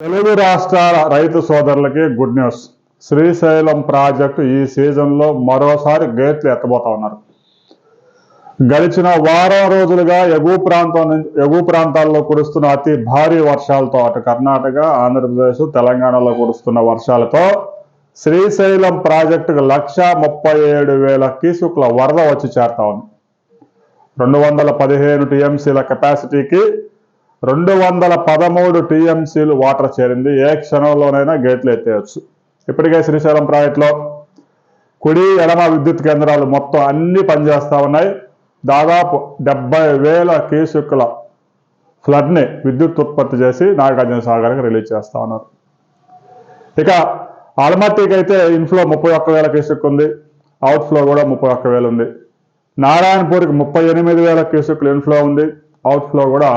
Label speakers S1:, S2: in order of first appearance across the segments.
S1: తెలుగు రాష్ట్రాల రైతు సోదరులకి గుడ్ న్యూస్. శ్రీశైలం ప్రాజెక్టు ఈ సీజన్లో మరోసారి గేట్లు ఎత్తబోతా ఉన్నారు. గడిచిన వారం రోజులుగా ఎగువ ప్రాంతం ఎగువ ప్రాంతాల్లో కురుస్తున్న అతి భారీ వర్షాలతో అటు కర్ణాటక ఆంధ్రప్రదేశ్ తెలంగాణలో కురుస్తున్న వర్షాలతో శ్రీశైలం ప్రాజెక్టుకు లక్ష ముప్పై ఏడు వేల కీసుకుల వరద వచ్చి చేరుతా ఉంది. రెండు వందల పదిహేను టీఎంసీల కెపాసిటీకి రెండు వందల పదమూడు టీఎంసీలు వాటర్ చేరింది. ఏ క్షణంలోనైనా గేట్లు ఎత్తేయచ్చు. ఇప్పటికే శ్రీశైలం ప్రాజెక్టులో కుడి ఎడమ విద్యుత్ కేంద్రాలు మొత్తం అన్ని పనిచేస్తూ ఉన్నాయి. దాదాపు డెబ్బై వేల కీసుకుల ఫ్లడ్ని విద్యుత్ ఉత్పత్తి చేసి నాగార్జున సాగర్కి రిలీజ్ చేస్తూ ఉన్నారు. ఇక ఆల్మట్టికి అయితే ఇన్ఫ్లో ముప్పై ఒక్క వేల కీసుక్కు ఉంది. అవుట్ఫ్లో కూడా ముప్పై ఒక్క వేలు ఉంది. నారాయణపూర్కి ముప్పై ఎనిమిది వేల క్యూసెక్లు ఇన్ఫ్లో ఉంది. అవుట్ఫ్లో కూడా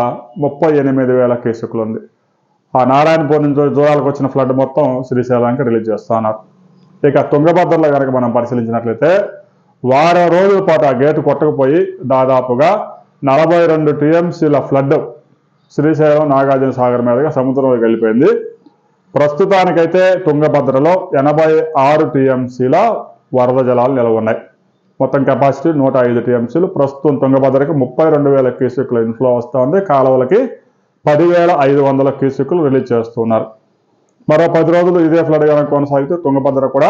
S1: ముప్పై ఎనిమిది వేల కేసుకులు ఉంది. ఆ నారాయణపూర్ నుంచి దూరాలకు వచ్చిన ఫ్లడ్ మొత్తం శ్రీశైలానికి రిలీజ్ చేస్తా ఉన్నారు ఇక తుంగభద్రలో కనుక మనం పరిశీలించినట్లయితే వారం రోజుల పాటు ఆ గేటు కొట్టకపోయి దాదాపుగా నలభై రెండు టీఎంసీల ఫ్లడ్ శ్రీశైలం నాగార్జున సాగర్ మీదుగా సముద్రంలోకి వెళ్ళిపోయింది. ప్రస్తుతానికైతే తుంగభద్రలో ఎనభై ఆరు టీఎంసీల వరద జలాలు నిలవ ఉన్నాయి మొత్తం కెపాసిటీ నూట ఐదు టీఎంసీలు. ప్రస్తుతం తుంగభద్రకి ముప్పై రెండు వేల క్యూసెక్ల ఇన్ఫ్లో వస్తూ ఉంది కాలువలకి పదివేల ఐదు వందల క్యూసెక్లు రిలీజ్ చేస్తున్నారు. మరో పది రోజులు ఇదే ఫ్లడ్ కనుక కొనసాగితే తుంగభద్ర కూడా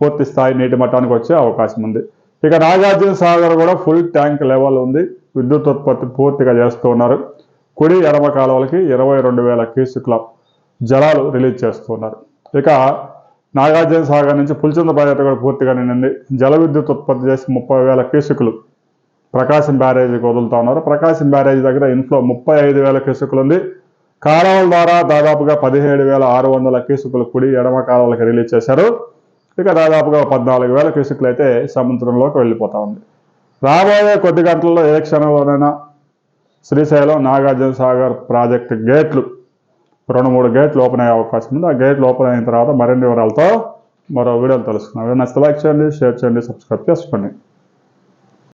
S1: పూర్తి స్థాయి నీటి మట్టానికి వచ్చే అవకాశం ఉంది. ఇక నాగార్జున సాగర్ కూడా ఫుల్ ట్యాంక్ లెవెల్ ఉంది. విద్యుత్ ఉత్పత్తి పూర్తిగా చేస్తూ ఉన్నారు కుడి ఎడమ కాలువలకి ఇరవై రెండు వేల క్యూసెక్ల జలాలు రిలీజ్ చేస్తున్నారు. ఇక నాగార్జున సాగర్ నుంచి పులిచింద ప్రాజెక్టు కూడా పూర్తిగా నిండింది. జల విద్యుత్ ఉత్పత్తి చేసి ముప్పై వేల క్యూసెక్లు ప్రకాశం బ్యారేజీకి వదులుతా ఉన్నారు. ప్రకాశం బ్యారేజీ దగ్గర ఇన్ఫ్లో ముప్పై ఐదు వేల క్యూసెక్లు ఉంది. కాలువల ద్వారా దాదాపుగా పదిహేడు వేల ఆరు వందల క్యూసెక్లు కుడి ఎడమ కాలువలకు రిలీజ్ చేశారు. ఇక దాదాపుగా పద్నాలుగు వేల క్యూసెక్లు అయితే సముద్రంలోకి వెళ్ళిపోతా ఉంది. రాబోయే కొద్ది గంటల్లో ఏ క్షణంలోనైనా శ్రీశైలం నాగార్జున సాగర్ ప్రాజెక్టు గేట్లు రెండు మూడు గేట్లు ఓపెన్ అయ్యే అవకాశం ఉంది. ఆ గేట్లు ఓపెన్ అయిన తర్వాత మరిన్ని వివరాలతో మరో వీడియోలు తెలుసుకున్నాం నచ్చితే లైక్ చేయండి షేర్ చేయండి సబ్స్క్రైబ్ చేసుకోండి.